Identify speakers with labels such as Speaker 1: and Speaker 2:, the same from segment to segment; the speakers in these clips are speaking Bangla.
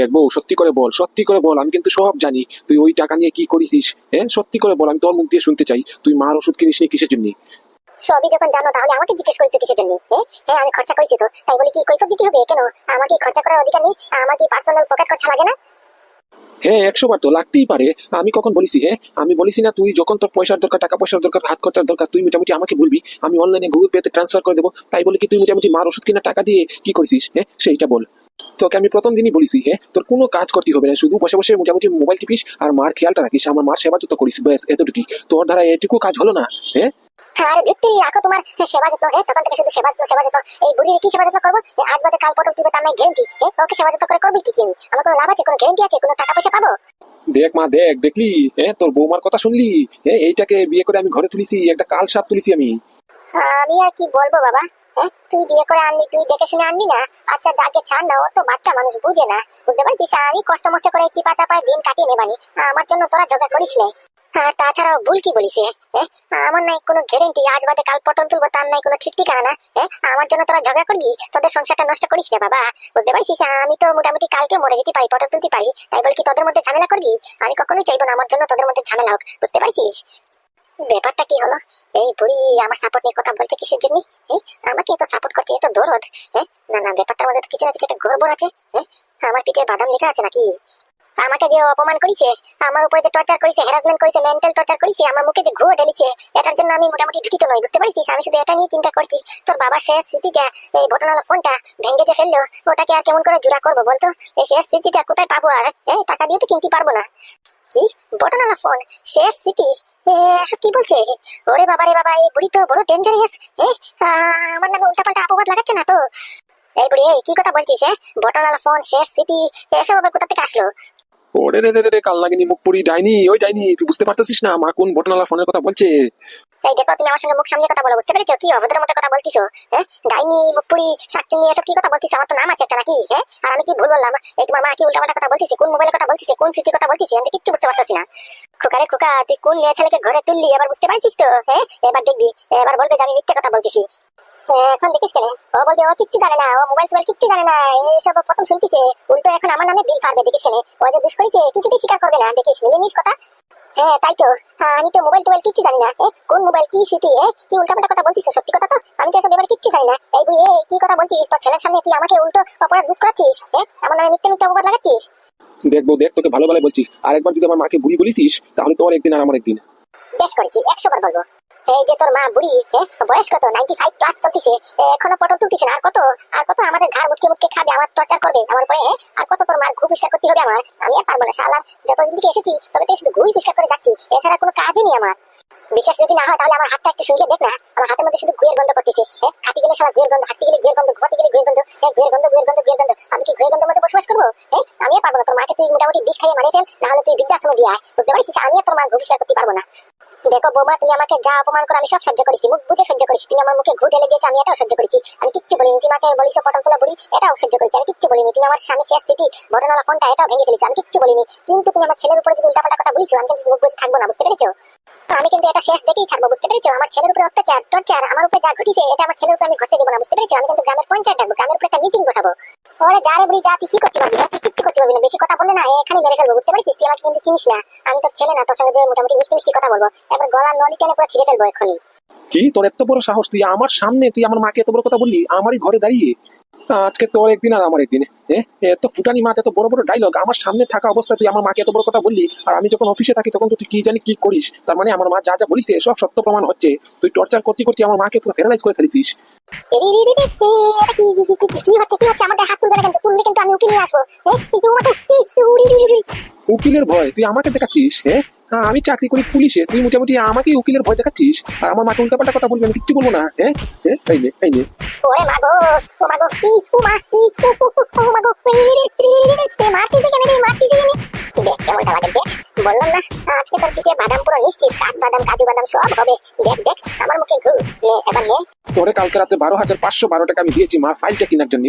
Speaker 1: দেখব সত্যি করে বল সত্যি করে বল আমি কিন্তু সব জানি তুই ওই টাকা নিয়ে কি করেছিস হ্যাঁ? সত্যি করে বল আমি তোর মুখ দিয়ে শুনতে চাই তুই মার ওষুধ কিনিস নি কিসের জন্য?
Speaker 2: সবই যখন জানো তাহলে আমাকে জিজ্ঞেস করেছ কিসের জন্য হ্যাঁ? হ্যাঁ আমি খরচা করেছি তো তাই বলে কি কৈফত দিতে হবে? কেন? আমার কি খরচা করার অধিকার নেই আমার কি পার্সোনাল পকেট খরচা লাগে না?
Speaker 1: হ্যাঁ একশো বার তো লাগতেই পারে আমি কখন বলিছি হ্যাঁ? আমি বলিছি না তুই যখন তোর পয়সার দরকার টাকা পয়সার দরকার হাত খরচার দরকার তুই মোটামুটি আমাকে বলবি আমি অনলাইনে গুগল পেতে ট্রান্সফার করে দেবো তাই বলে কি তুই মোটামুটি মার ওষুধ কিনা টাকা দিয়ে কি করেছিস হ্যাঁ? সেইটা বল। তোকে আমি প্রথম দিনই বলিছি হ্যাঁ তোর কোনো কাজ করতে হবে না শুধু বসে বসে মোটামুটি মোবাইল টিপিস আর মার খেয়ালটা রাখিস আমার মার সেবা যত করিস ব্যাস এতটুকুই। তোর দ্বারা এটুকু কাজ হলো না হ্যাঁ
Speaker 2: আরে ধুত্তি রাখো তোমার সেবা যত্ন হ্যাঁ তখন থেকে শুধু সেবা যত্ন সেবা যত্ন এই বুড়ির কি সেবা যত্ন করব? আজ বাদে কাল পটল তুলবে তার নাই গ্যারেন্টি ওকে সেবা যত্ন করে করবি কি কি? আমি আমার কোনো লাভ আছে কোনো গ্যারেন্টি আছে কোনো টাকা পয়সা পাবো?
Speaker 1: দেখ মা দেখ দেখলি হ্যাঁ তোর বৌমার কথা শুনলি হ্যাঁ এইটাকে বিয়ে করে আমি ঘরে তুলিছি একটা কাল সাপ তুলিছি আমি।
Speaker 2: আমি আর কি বলব বাবা? তুই বিয়ে করে আনলি, তুই দেখে শুনে আনবি না? আচ্ছা যাকে ছাড় না, ও তো বাচ্চা মানুষ, বুঝে না। বুঝতে পারছিস? আমি কষ্ট মষ্ট করে চিপা চাপায় দিন কাটিয়ে নেবানি আমার জন্য তোরা ঝগড়া করিস তাছাড়াও ভুল কি বলিস আমার নাই কোনো গ্যারেন্টি আজ বাদে কাল পটল তুলবো, তার নাই কোনো ঠিক ঠিকানা। না আমার জন্য তোরা ঝগড়া করবি? তোদের সংসারটা নষ্ট করিস না, বাবা। বুঝতে পারছিস? আমি তো মোটামুটি কালকে মরে যেতে পারি, পটল তুলতে পারি। তাই বল কি তোদের মধ্যে ঝামেলা করবি? আমি কখনোই চাইব না, আমার জন্য তোদের মধ্যে ঝামেলা হোক। বুঝতে পারছিস? ব্যাপারটা কি হলো? এই বুড়ি আমার সাপোর্ট নিয়ে কথা বলছে কিসের জন্য? হ্যাঁ? আমাকে এত সাপোর্ট করছে, এত দরদ হ্যাঁ? না না, ব্যাপারটার মধ্যে তো কিছু না কিছু একটা গড়বড় আছে হ্যাঁ? আমার পিঠে বাদাম লেখা আছে নাকি? আমাকে যে অপমান করেছে, আমার উপরে যে টর্চার করেছে হ্যারাসমেন্ট করেছে মেন্টাল টর্চার করেছে, আমার মুখে যে ঘুরে ঢেলিছে, এটার জন্য আমি মোটামুটি দুঃখিত নই, বুঝতে পারছিস আমি শুধু এটা নিয়ে চিন্তা করছি। তোর বাবার শেষ স্মৃতিটা, এই বটনওয়ালা ফোনটা ভেঙে যে ফেলল, ওটাকে আর কেমন করে জোড়া করব বলতো? এই শেষ স্মৃতিটা কোথায় পাবো আর হ্যাঁ? টাকা দিয়ে তো কিনতে পারব না। কি? ফোন? শেষ এসব কি বলছে? ওরে বাবা রে বাবা এই বুড়ি তো বড় ডেঞ্জারিয়াস আমার নামে উল্টাপাল্টা অপবাদ লাগাচ্ছে না তো? এই বুড়ি এই কি কথা বলছিস হ্যাঁ বটনওয়ালা ফোন শেষ স্মৃতি এসব আবার কোথা থেকে আসলো?
Speaker 1: ওরে রে রে রে, কাল লাগেনি মুখ পুরি ডাইনি ওই ডাইনি তুই বুঝতে পারতেছিস না মা কোন বটনালা ফোনের কথা বলছে?
Speaker 2: এই দেখো তুমি আমার সঙ্গে মুখ সামনে কথা বলো বুঝতে পেরেছ? কি অভদ্রের মতো কথা বলতিছো হ্যাঁ? ডাইনি মুখপুরি শাকচুনি এসব কি কথা বলতিছো? আমার তো নাম আছে একটা নাকি? হ্যাঁ? আর আমি কি ভুল বললাম? এই তোমার মা কি উল্টাপাল্টা কথা বলতিছে? কোন মোবাইলের কথা বলতিছে? কোন স্মৃতির কথা বলতিছে? আমি কিচ্ছু বুঝতে পারতেছি না। খোকারে খোকা তুই কোন মেয়ে ছেলেকে ঘরে তুললি? এবার বুঝতে পারছিস তো হ্যাঁ? এবার দেখবি এবার বলবে যে আমি মিথ্যে কথা বলতেছি। হ্যাঁ, এখন দেখিস কেন? ও বলবে ও কিচ্ছু জানে না ও মোবাইল সোবাইল কিচ্ছু জানে না। এইসব প্রথম শুনতিছে। উল্টো এখন আমার নামে বিল ফাড়বে দেখিস কেন? ও যে দুষ কিছুতেই স্বীকার করবে না। দেখিস মিলে নিস কথা। হ্যাঁ তাই তো। হ্যাঁ, আমি তো মোবাইল টোবাইল কিচ্ছু জানি না কোন মোবাইল কি স্মৃতি কি উল্টাপাল্টা কথা বলছিস সত্যি কথা তো? আমি তো এসব ব্যাপারে কিচ্ছু জানি না। এই বুড়ি কি কথা বলছিস তোর ছেলের সামনে তুই আমাকে উল্টো অপরাধ বুক করাচ্ছিস আমার নামে মিথ্যে মিথ্যে অপবাদ লাগাচ্ছিস?
Speaker 1: দেখব দেখ তোকে ভালো ভালো বলছিস আর একবার যদি আমার মাকে বুড়ি বলিস তাহলে তোর একদিন আর আমার একদিন।
Speaker 2: বেশ করেছি একশো বার বলব। এই যে তোর মা বুড়ি হ্যাঁ বয়স কত? নাইনটি ফাইভ প্লাস চলতেছে এখনও পটল তুলতেছে না? আর কত? আর কত আমাদের ঘাড় মুটকে মুটকে খাবে, আমার টর্চার করবে? আমার পরে? আর কত তোর মার ঘু পরিষ্কার করতে হবে আমার? আমি আর পারব না, শালা। যতদিন থেকে এসেছি, তবে থেকে শুধু ঘুই পরিষ্কার করে যাচ্ছি। এছাড়া কোনো কাজই নেই আমার। বিশেষ যদি না হয়, তাহলে আমার হাতটা একটু শুকিয়ে দেখ না। আমার হাতের মধ্যে শুধু ঘুয়ের গন্ধ করতেছে হ্যাঁ খাতে গেলে সারা ঘুয়ের গন্ধ, হাতে গেলে ঘুয়ের গন্ধ, ঘুমাতে গেলে ঘুয়ের গন্ধ। হ্যাঁ ঘুয়ের গন্ধ ঘুয়ের গন্ধ ঘুয়ের গন্ধ। আমি কি ঘুয়ের গন্ধের মধ্যে বসবাস করব? হ্যাঁ আমি পারব না। তোর মাকে তুই মোটামুটি বিষ খাইয়ে মারিয়ে ফেল না হলে তুই বৃদ্ধাশ্রমে দিয়ে আয়। বুঝতে পারছিস? আমি আর তোর মা ঘু পরিষ্কার করতে পারব না। দেখো বৌমা, তুমি আমাকে যা অপমান করো, আমি সব সহ্য করেছি। মুখ বুঝে সহ্য করেছি। তুমি আমার মুখে ঘু ঢেলে আমি এটাও সহ্য করেছি। আমি কিচ্ছু বলিনি, তুমি আমাকে বলিস পটল তোলা বুড়ি, এটাও সহ্য করেছি। আমি কিচ্ছু বলিনি, তুমি আমার স্বামী শেষ স্থিতি বটনওয়ালা ফোনটা এটাও ভেঙে ফেলেছি, আমি কিচ্ছু বলিনি। কিন্তু তুমি আমার ছেলের উপরে যদি উল্টাপাল্টা কথা বলিস আমি কিন্তু মুখ বুঝে থাকব না, বুঝতে পেরেছ? আমি কিন্তু এটা শেষ দেখেই ছাড়বো, বুঝতে পেরেছ? আমার ছেলের উপরে অত্যাচার, টর্চার, আমার উপরে যা ঘটিছে, এটা আমার ছেলের উপরে আমি ঘটতে দেবো না, বুঝতে পেরেছ? আমি কিন্তু গ্রামের পঞ্চায়েত ডাকবো, গ্রামের উপরে একটা মিটিং বসাবো। ওরে যা রে বুড়ি, যা, তুই কি করতে পারবি? হ্যাঁ? তুই কিচ্ছু করতে পারবি না, বেশি কথা বললে না এখানে মেরে ফেলব, বুঝতে পারছিস? তুই আমাকে কিন্তু চিনিস না। আমি তোর ছেলে না, তোর সঙ্গে যে মোটামুটি মিষ্টি মিষ্টি কথা বলব এবার গলার নলি টেনে পুরো ছিঁড়ে ফেলব এখনই
Speaker 1: কি? তোর এত বড় সাহস? তুই আমার সামনে তুই আমার মাকে এত বড় কথা বললি? আমারই ঘরে দাঁড়িয়ে? আজকে তোর একদিন আর আমার একদিন। এত ফুটানি মাছ এত বড় বড় ডায়লগ আমার সামনে থাকা অবস্থায় তুই আমার মাকে এত বড় কথা বললি আর আমি যখন অফিসে থাকি তখন তুই কি জানি কি করিস? তার মানে আমার মা যা যা বলিস সব সত্য প্রমাণ হচ্ছে। তুই টর্চার করতে করতে আমার মাকে পুরো প্যারালাইজ করে ফেলেছিস। উকিলের ভয় তুই আমাকে দেখাচ্ছিস হ্যাঁ, আমি চাকরি করি পুলিশে। তুই মোটামুটি আমাকে উকিলের ভয় দেখাচ্ছিস? আর আমার মাকে উল্টাপাল্টা কথা বলবি, আমি কিচ্ছু বলব না। হ্যাঁ হ্যাঁ
Speaker 2: তাই বললাম না, আজকে তোর পিঠে বাদাম নিশ্চিত কাঠ বাদাম কাজু বাদাম সব হবে। দেখ দেখ আমার মুখে ঘু নে এবার নে।
Speaker 1: তোরে কালকে রাতে বারো হাজার পাঁচশো বারো টাকা আমি দিয়েছি মার ফাইলটা কেনার জন্য।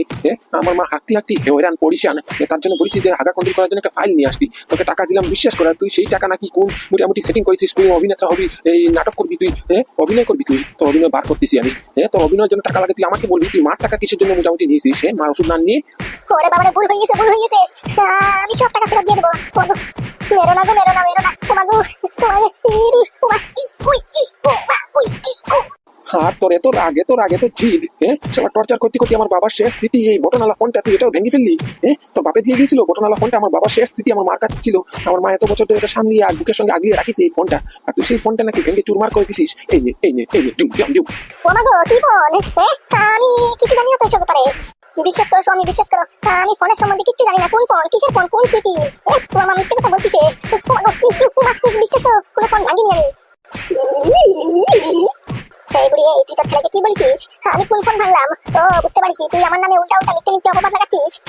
Speaker 1: আমার মা হাঁকতি হাঁকতি হেওয়ান পরিশান। তার জন্য বলেছি যে হাগা কন্ট্রোল করার জন্য একটা ফাইল নিয়ে আসবি। তোকে টাকা দিলাম বিশ্বাস করা তুই সেই টাকা নাকি কোন মোটামুটি সেটিং করেছিস? কোন অভিনেতা হবি এই নাটক করবি তুই? হ্যাঁ অভিনয় করবি তুই? তোর অভিনয় বার করতেছি আমি। হ্যাঁ তোর অভিনয়ের জন্য টাকা লাগে তুই আমাকে বলবি তুই মার টাকা কিসের জন্য মোটামুটি নিয়েছিস? হ্যাঁ মার ওষুধ না নিয়ে।
Speaker 2: ওরে বাবা ভুল হয়ে গেছে ভুল হয়ে গেছে। মেরো
Speaker 1: না গো মেরো না
Speaker 2: মেরো না। ওমা গো ওমা ইরি ওমা উই ওমা উই
Speaker 1: তোর এত আগে তোর আগে তো জিদ হ্যাঁ টর্চার করতে করতে আমার বাবার শেষ স্মৃতি এই বটনালা ফোনটা তুই এটাও ভেঙে ফেললি হ্যাঁ তোর বাপে দিয়ে গিয়েছিল বটনালা ফোনটা আমার বাবার শেষ স্মৃতি আমার মার কাছে ছিল। আমার মা এত বছর ধরে এটা সামলিয়ে আর বুকের সঙ্গে আগিয়ে রাখিস এই ফোনটা। আর তুই সেই ফোনটা নাকি ভেঙে চুরমার করে দিছিস। এই নে এই নে এই নে ডুম ডুম ডুম
Speaker 2: ও মা গো কি ফোন? আমি কিছু জানি না তো সব ব্যাপারে। বিশ্বাস করো স্বামী বিশ্বাস করো। আমি ফোনের সম্বন্ধে কিচ্ছু জানি না। কোন ফোন কিসের ফোন কোন সিটি তোমার মা মিথ্যে কথা বলতেছে। বিশ্বাস করো কোনো ফোন ভাঙিনি আমি। এই বুড়ি আমি কোন ফোন ভাঙলাম? ও আমার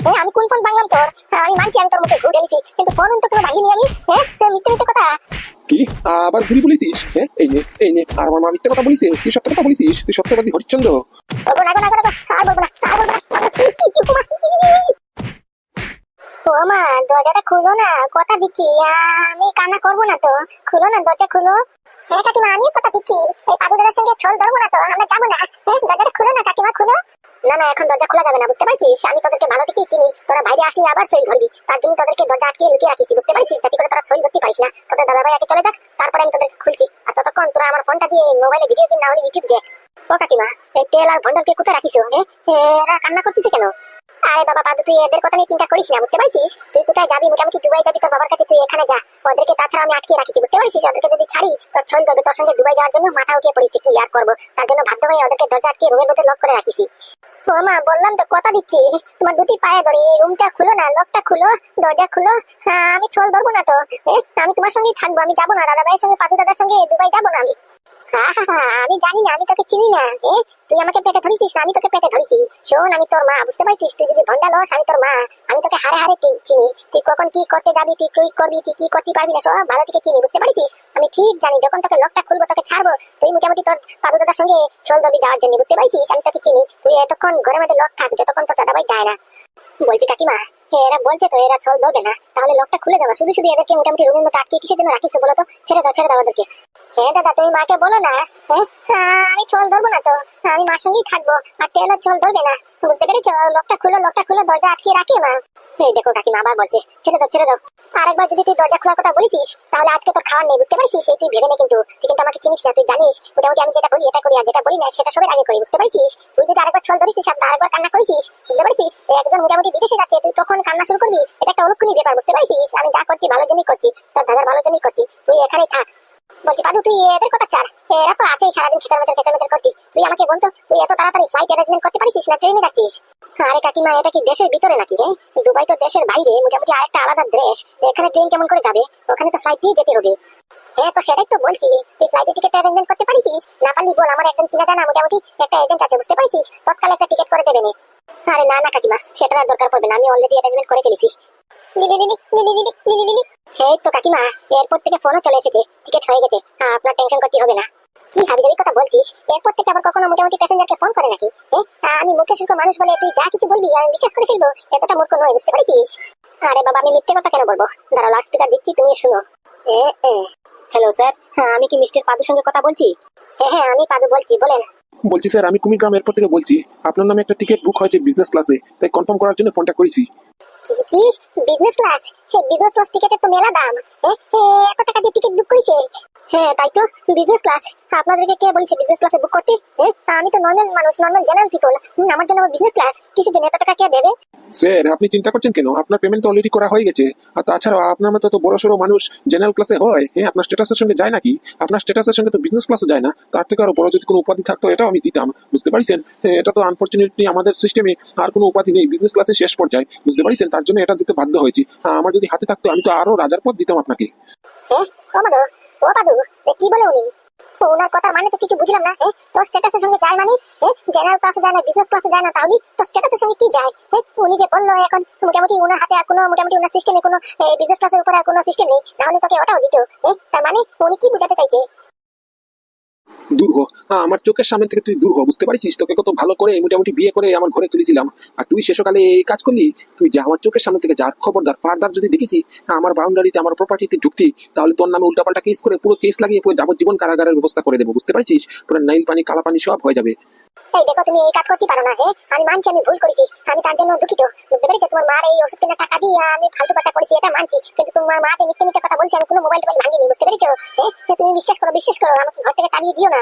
Speaker 2: হ্যাঁ আমি কোন ফোন ভাঙলাম তোর? হ্যাঁ, আমি মানছি আমি তোর মুখে ঘুরে কিন্তু ফোন তো
Speaker 1: কি? আবার ঘুরি বলেছিস? হ্যাঁ এই নে এই নে, আর আমার মা কথা তুই সত্য কথা তুই সত্যবাদী
Speaker 2: মা, দরজাটা খুলো না, কথা দিচ্ছি। আমি কান্না করব না তো। খুলো না, দরজা খুলো। হ্যাঁ কাকিমা, আমিও কথা দিচ্ছি। এই পাদু দাদার সঙ্গে ছল ধরবো না তো, আমরা যাব না। হ্যাঁ দরজাটা খুলো না, কাকিমা, খুলো। না না, এখন দরজা খোলা যাবে না, বুঝতে পারছিস? আমি তোদেরকে ভালো ঠিকই চিনি, তোরা বাইরে আসলে আবার সই ধরবি তার জন্য তোদেরকে দরজা আটকে লুকিয়ে রাখিস বুঝতে পারছিস? যাতে করে তোরা সই ধরতে পারিস না। তোদের দাদা ভাই আগে চলে যাক, তারপরে আমি তোদেরকে খুলছি। আর ততক্ষণ তোরা আমার ফোনটা দিয়ে মোবাইলে ভিডিও গেম না হলে ইউটিউব দেখ ও কাকিমা, এই তেল আর ভন্ডালকে কোথায় রাখিস এরা কান্না করতেছে কেন? আরে বাবা, পাদু, তুই এদের কথা নিয়ে চিন্তা করিস না, বুঝতে পারছিস? তুই কোথায় যাবি? মোটামুটি দুবাই যাবি, তোর বাবার কাছে তুই এখানে যা। ওদেরকে আমি আটকে বুঝতে ওদেরকে যদি ছাড়ি, তোর সঙ্গে দুবাই যাওয়ার জন্য মাথা পড়েছি, কি আর করব? তার জন্য ওদেরকে দরজা আটকে রুমের মধ্যে লক করে রাখিছি। ও মা, বললাম তো, কথা দিচ্ছি। তোমার দুটি পায়ে ধরে, এই রুমটা খুলো না লকটা খুলো, দরজা খুলো। হ্যাঁ আমি ছল ধরবো না তো। আমি তোমার সঙ্গেই থাকব, আমি যাব না। দাদা ভাইয়ের সঙ্গে পাদু দাদার সঙ্গে, দুবাই যাব না আমি। আমি জানি না, আমি তোকে চিনি না। এ, তুই আমাকে পেটে ধরিস না, আমি তোকে পেটে ধরিছি। শোন, আমি তোর মা, বুঝতে পারছিস? তুই যদি ভন্ডা লস আমি তোর মা। আমি তোকে হারে হারে চিনি। তুই কখন কি করতে যাবি, তুই কি করবি, তুই কি করতে পারবি না, সব ভালো থেকে চিনি, বুঝতে পারছিস? আমি ঠিক জানি, যখন তোকে লকটা খুলবো, তোকে ছাড়বো, তুই মোটামুটি তোর পাদু দাদার সঙ্গে চল দবি যাওয়ার জন্য, বুঝতে পারছিস? আমি তোকে চিনি। তুই এতক্ষণ ঘরের মধ্যে লক থাক, যতক্ষণ তোর দাদাভাই যায় না। বলছি, কাকিমা এরা বলছে তো, এরা ছল ধরবে না। তাহলে লকটা খুলে দেওয়া শুধু শুধু এদেরকে মোটামুটি রুমের মধ্যে আটকে কিসের জন্য রাখিস বলো তো? ছেড়ে দাও ছেড়ে দাও ওদেরকে হ্যাঁ দাদা, তুমি মাকে বলো না। আমি ছল ধরবো না তো। আমি মার সঙ্গেই থাকব। আর তেলের ছল ধরবে না। বুঝতে পেরেছ? লকটা খুলো লকটা খুলো, দরজা আটকে রাখিও না এই দেখো কাকিমা, আবার বলছে, ছেড়ে দাও ছেড়ে দাও। আরেকবার যদি তুই দরজা খোলার কথা বলিস তাহলে আজকে তোর খাওয়ার নেই, বুঝতে পারছিস? তুই ভেবে নে কিন্তু। তুই কিন্তু আমাকে চিনিস না, তুই জানিস। মোটামুটি আমি যেটা বলি, এটা করি। আর যেটা বলি না, সেটা সবের আগে করি, বুঝতে পারছিস? তুই যদি আরেকবার ছল ধরিস আর আরেকবার কান্না করেছিস বুঝতে পারছিস? একজন মোটামুটি বিদেশে যাচ্ছে, তুই তখন কান্না শুরু করবি? এটা একটা অলক্ষণী ব্যাপার, বুঝতে পারছিস? আমি যা করছি, ভালোর জন্যই করছি, তোর দাদার ভালোর জন্যই করছি। তুই এখানেই থাক। বলছি পাদু তুই এদের কথা চার এরা তো আছেই, সারাদিন খেচার মেচার খেচার মেচার করতি। তুই আমাকে বলতো, তুই এত তাড়াতাড়ি ফ্লাইট অ্যারেঞ্জমেন্ট করতে পারিস না ট্রেনে যাচ্ছিস? আরে কাকিমা, এটা কি দেশের ভিতরে নাকি রে দুবাই তো দেশের বাইরে, মোটামুটি আরেকটা আলাদা দেশ। এখানে ট্রেন কেমন করে যাবে? ওখানে তো ফ্লাইট দিয়ে যেতে হবে। হ্যাঁ তো সেটাই তো বলছি। তুই ফ্লাইটের টিকিট অ্যারেঞ্জমেন্ট করতে পারিস না পারলি বল, আমার একদম চিনা জানা মোটামুটি একটা এজেন্ট আছে, বুঝতে পারছিস তৎকালে একটা টিকিট করে দেবে নে। আরে না না কাকিমা, সেটা দরকার পড়বে না, আমি অলরেডি অ্যারেঞ্জমেন্ট করে ফেলেছি। এই তো কাকিমা থেকে ফোনও চলে এসেছে। টিকিট হয়ে গেছে। আপনার টেনশন করতে হবে না। কি হাবি জাবি কথা বলছিস? থেকে আবার কখনো মোটামুটি প্যাসেঞ্জারকে ফোন করে নাকি? আমি মুখে শুল্ক মানুষ বলে তুই যা কিছু বলবি, আমি বিশ্বাস করে ফেলব, এতটা মূর্খ নয়, বুঝতে আরে বাবা, আমি মিথ্যে কথা কেন বলব? স্পিকার দিচ্ছি, তুমি শুনো। এ এ। হ্যালো স্যার হ্যাঁ আমি কি মিস্টার পাদুর সঙ্গে কথা বলছি? হ্যাঁ হ্যাঁ আমি পাদু বলছি, বলেন।
Speaker 1: বলছি স্যার আমি কুমিরগ্রাম এয়ারপোর্ট থেকে বলছি। আপনার নামে একটা টিকিট বুক হয়েছে বিজনেস ক্লাসে তাই কনফার্ম করার জন্য ফোনটা করেছি।
Speaker 2: কি? বিজনেস ক্লাস হ্যাঁ বিজনেস ক্লাস টিকেটের তো মেলা দাম। এত টাকা দিয়ে টিকিট বুক করেছে? হ্যাঁ তাই তো বিজনেস ক্লাস আপনাদেরকে কে বলেছে বিজনেস ক্লাসে বুক করতে? হ্যাঁ আমি তো নর্মাল মানুষ নর্মাল জেনারেল পিপল আমার জন্য বিজনেস ক্লাস কিসের জন্য এত টাকা কে দেবে?
Speaker 1: স্যার আপনি চিন্তা করছেন কেন? আপনার পেমেন্ট তো অলরেডি করা হয়ে গেছে। আর তাছাড়া আপনার মতো তো বড় সড়ো মানুষ জেনারেল ক্লাসে হয় হ্যাঁ আপনার স্ট্যাটাসের সঙ্গে যায় নাকি? আপনার স্ট্যাটাসের সঙ্গে তো বিজনেস ক্লাসে যায় না। তার থেকে আরও বড় যদি কোনো উপাধি থাকতো এটাও আমি দিতাম। বুঝতে পারছেন? হ্যাঁ, এটা তো আনফর্চুনেটলি আমাদের সিস্টেমে আর কোনো উপাধি নেই। বিজনেস ক্লাসে শেষ পর্যায়ে। বুঝতে পারছেন? তার জন্য এটা দিতে বাধ্য হয়েছি। আর আমার যদি হাতে থাকতো আমি তো আরও রাজার পদ দিতাম আপনাকে।
Speaker 2: হ্যাঁ ও কি বলে উনি? ওনার কথার মানে তো কিছু বুঝলাম না তো স্ট্যাটাসের সঙ্গে যায় মানে? জেনারেল ক্লাসে যায় না বিজনেস ক্লাসে যায় না, তাহলে তো স্ট্যাটাসের সঙ্গে কি যায়? উনি যে বলল এখন, মোটামুটি ওনার হাতে আর কোনো, মোটামুটি ওনার সিস্টেমে কোনো বিজনেস ক্লাসের উপরে আর কোনো সিস্টেম নেই তোকে ওটাও দিত তার মানে উনি কি বুঝাতে চাইছে?
Speaker 1: দূর হ। হ্যাঁ, আমার চোখের সামনে থেকে তুই দূর হ বুঝতে পারছিস? তোকে কত ভালো করে মোটামুটি বিয়ে করে আমার ঘরে তুলেছিলাম। আর তুই শেষকালে এই কাজ করলি তুই যা আমার চোখের সামনে থেকে যা খবরদার ফার্দার যদি দেখিস আমার বাউন্ডারিতে আমার প্রপার্টিতে ঢুকতি তাহলে তোর নামে উল্টাপাল্টা কেস করে পুরো কেস লাগিয়ে পুরো যাবজ্জীবন কারাগারের ব্যবস্থা করে দেবো বুঝতে পারছিস? পুরো নাইল পানি কালা পানি সব হয়ে যাবে।
Speaker 2: এই দেখো তুমি এই কাজ করতে পারো না হ্যাঁ? আমি মানছি আমি ভুল করেছি আমি তার জন্য দুঃখিত। বুঝতে পেরেছ? তোমার মার এই ওষুধ কেনার টাকা দিয়ে আমি ফালতু বাচ্চা করেছি এটা মানছি। কিন্তু তোমার মা যে মিথ্যে মিথ্যে কথা বলছে আমি কোনো মোবাইল টোবাইল ভাঙিনি বুঝতে পেরেছ? হ্যাঁ? তুমি বিশ্বাস করো বিশ্বাস করো আমাকে ঘর থেকে তাড়িয়ে দিও না।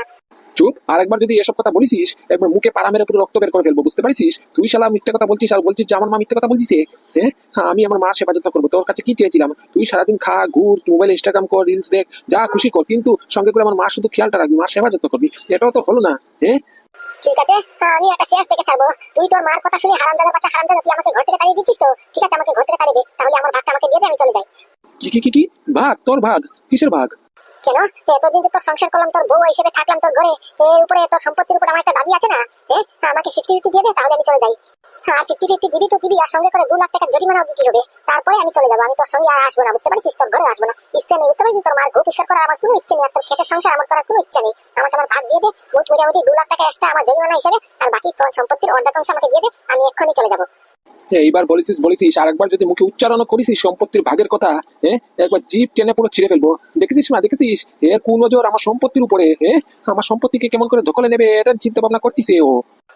Speaker 1: চুপ আর একবার যদি এসব কথা বলিস একবার মুখে পাড়া মেরে পুরো রক্ত বের করে ফেলব বুঝতে পারিস তুই শালা মিথ্যে কথা বলছিস আর বলছিস যে আমার মা মিথ্যে কথা বলছিস? হ্যাঁ? হ্যাঁ, আমি আমার মার সেবা যত্ন করব তোর কাছে কি চেয়েছিলাম? তুই সারাদিন খা ঘুর মোবাইল ইনস্টাগ্রাম কর রিলস দেখ যা খুশি কর কিন্তু সঙ্গে করে আমার মা শুধু খেয়ালটা রাখবি মার সেবা যত্ন করবি এটাও তো হলো না হ্যাঁ?
Speaker 2: ঠিক আছে? আমি একটা শেষ থেকে ছাড়বো। তুই তোর মার কথা শুনে হারামজাদা বাচ্চা হারামজাদা তুই আমাকে ঘর থেকে তাড়িয়ে দিচ্ছিস তো? ঠিক আছে আমাকে ঘর থেকে তাড়িয়ে দে। তাহলে আমার ভাগটা আমাকে দিয়ে দে আমি চলে যাই।
Speaker 1: কি কি কি ভাগ? তোর ভাগ? কিসের ভাগ?
Speaker 2: কেন? এতদিন তো তোর সংসার করলাম তোর বউ হিসেবে থাকলাম তোর ঘরে। এর উপরে তোর সম্পত্তির উপর আমার একটা দাবি আছে না? হ্যাঁ আমাকে ফিফটি ফিফটি দিয়ে দে তাহলে আমি চলে যাই। আর ফিফটি ফিফটি দিবি তো দিবি, আর সঙ্গে করে দু লাখ টাকা জরিমানাও দিতে হবে। তারপরে আমি চলে যাব, আমি তোর সঙ্গে আর আসব না, বুঝতে পারছিস? তোর ঘরে আসব না। ইচ্ছে নেই, বুঝতে পারছিস? তোর মার পরিষ্কার করার আমার কোনো ইচ্ছে নেই তোর খেটের সংসার আমার করার কোনো ইচ্ছে নেই। আমাকে আমার ভাগ দিয়ে দে মুখ মোটামুটি দু লাখ টাকা এক্সট্রা আমার জরিমানা হিসেবে, আর বাকি সম্পত্তির অর্ধাংশ আমাকে দিয়ে দে, আমি এক্ষুনি চলে যাব।
Speaker 1: এইবার বলেছিস বলেছিস আর একবার যদি মুখে উচ্চারণ করিস সম্পত্তির ভাগের কথা হ্যাঁ? একবার জিপ টেনে পুরো ছিঁড়ে ফেলব। দেখেছিস মা দেখেছিস? এর কোন নজর আমার সম্পত্তির উপরে হ্যাঁ আমার সম্পত্তিকে কেমন করে দখলে নেবে এটা চিন্তা ভাবনা করতিছে ও।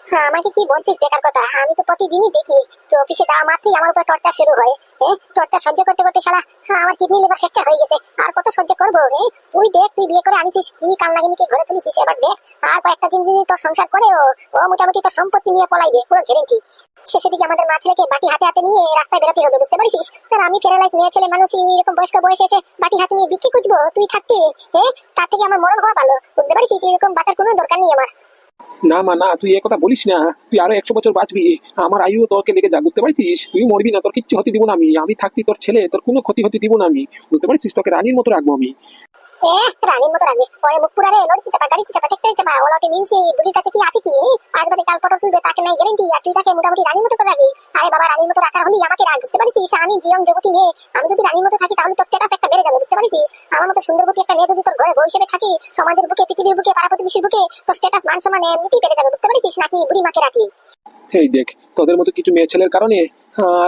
Speaker 2: হ্যাঁ, আমাকে কি বলছিস বেকার কথা? আমি তো প্রতিদিনই দেখি তো অফিসে যাওয়া মাত্রই আমার উপর শুরু হয় হ্যাঁ সহ্য করতে করতে হ্যাঁ, আমার কিডনি লিভার ফ্র্যাকচার হয়ে গেছে আর কত সহ্য করব রে তুই দেখ তুই বিয়ে করে আনিছিস কি কান্নাগিনিকে ঘরে তুলিছিস এবার দেখ আর কয়েকটা দিন তোর সংসার করে ও মোটামুটি তোর সম্পত্তি নিয়ে পলাইবে পুরো গ্যারেন্টি শেষের দিকে আমাদের মা ছেলেকে বাটি হাতে হাতে নিয়ে রাস্তায় বেরোতে হবে, বুঝতে পারছিস? আর আমি ফেরালাইজ মেয়ে, ছেলে মানুষ এরকম বয়স্ক বয়সে এসে বাটি হাতে নিয়ে বিক্রি খুঁজবো, তুই থাকতে হ্যাঁ তার থেকে আমার মরণ হওয়া ভালো, বুঝতে পারছিস? এরকম বাঁচার কোনো দরকার নেই আমার।
Speaker 1: না, মা, না, তুই এ কথা বলিস না। তুই আরও একশো বছর বাঁচবি। আমার আয়ু তোরকে লেগে যা বুঝতে পারছিস? তুই মরবি না, তোর কিচ্ছু হতে দিব না আমি। আমি থাকতি তোর ছেলে, তোর কোনো ক্ষতি হতে দিব না আমি। বুঝতে পারছিস? তোকে রানীর মতো রাখব আমি।
Speaker 2: আমি যদি রানীর মতো থাকি, তাহলে তোর একটা বেড়ে যাবে, বুঝতে পারছিস আমার মতো সুন্দরবতী একটা মেয়ে যদি তোর সমাজের বুকে, পৃথিবীর বুকে পাড়া প্রতিবেশীর বুকে, তোর স্ট্যাটাস মান সম্মান এমনিতেই বেড়ে যাবে, বুঝতে পারছিস নাকি বুড়ি মাকে রাখি
Speaker 1: এই দেখ। তোদের মতো কিছু মেয়ে ছেলের কারণে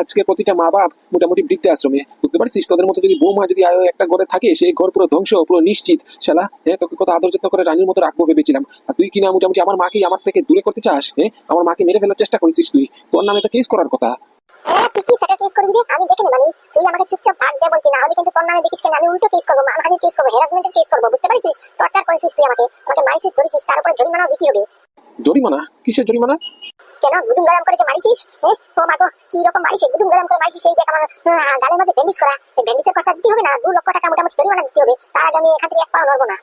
Speaker 1: আজকে প্রতিটা মা বাপ মোটামুটি বৃদ্ধ আশ্রমে। বুঝতে পারছিস? তোদের মতো যদি বৌমা যদি আরও একটা ঘরে থাকে সেই ঘর পুরো ধ্বংস পুরো নিশ্চিত। শালা হ্যাঁ তোকে কত আদর যত্ন করে রানীর মতো রাখব ভেবেছিলাম। আর তুই কিনা মোটামুটি আমার মাকেই আমার থেকে দূরে করতে চাস হ্যাঁ? আমার মাকে মেরে ফেলার চেষ্টা করেছিস তুই। তোর নামে তো কেস করার কথা।
Speaker 2: এ, তুই কি সেটা কেস করবি রে? আমি দেখে নেবানি তুই আমাকে চুপচাপ ভাগ দে বলছি না। হলে কিন্তু তোর নামে দেখিস কেন? আমি উল্টো কেস করব মানহানির কেস করব হ্যারাসমেন্টের কেস করব বুঝতে পারছিস? টর্চার করেছিস তুই আমাকে। আমাকে মারিছিস ধরেছিস তার উপরে জরিমানাও দিতে হবে।
Speaker 1: জরিমানা? কিসের জরিমানা?
Speaker 2: গুদুম করে যে মারিছিস হ্যাঁ? ও কি রকম গুদুম করে মারিছিস আমার গালের মধ্যে ব্যান্ডেজ করা। এই ব্যান্ডেজের দিতে হবে না? দু লক্ষ টাকা মোটামুটি জরিমানা দিতে হবে। তার আগে আমি এখান থেকে এক না।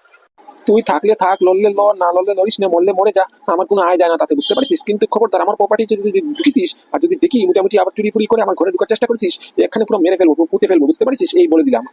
Speaker 1: তুই থাকলে থাক, লড়লে লড়, না লড়লে লড়িস না, মরলে মরে যা। আমার কোনো আয় যায় না তাতে, বুঝতে পারছিস? কিন্তু খবরদার, আমার প্রপার্টি যদি ঢুকিস আর যদি দেখি মোটামুটি আবার চুরি ফুরি করে আমার ঘরে ঢুকার চেষ্টা করছিস, এখানে পুরো মেরে ফেলব, পুঁতে ফেলব, বুঝতে পারছিস? এই বলে দিলাম।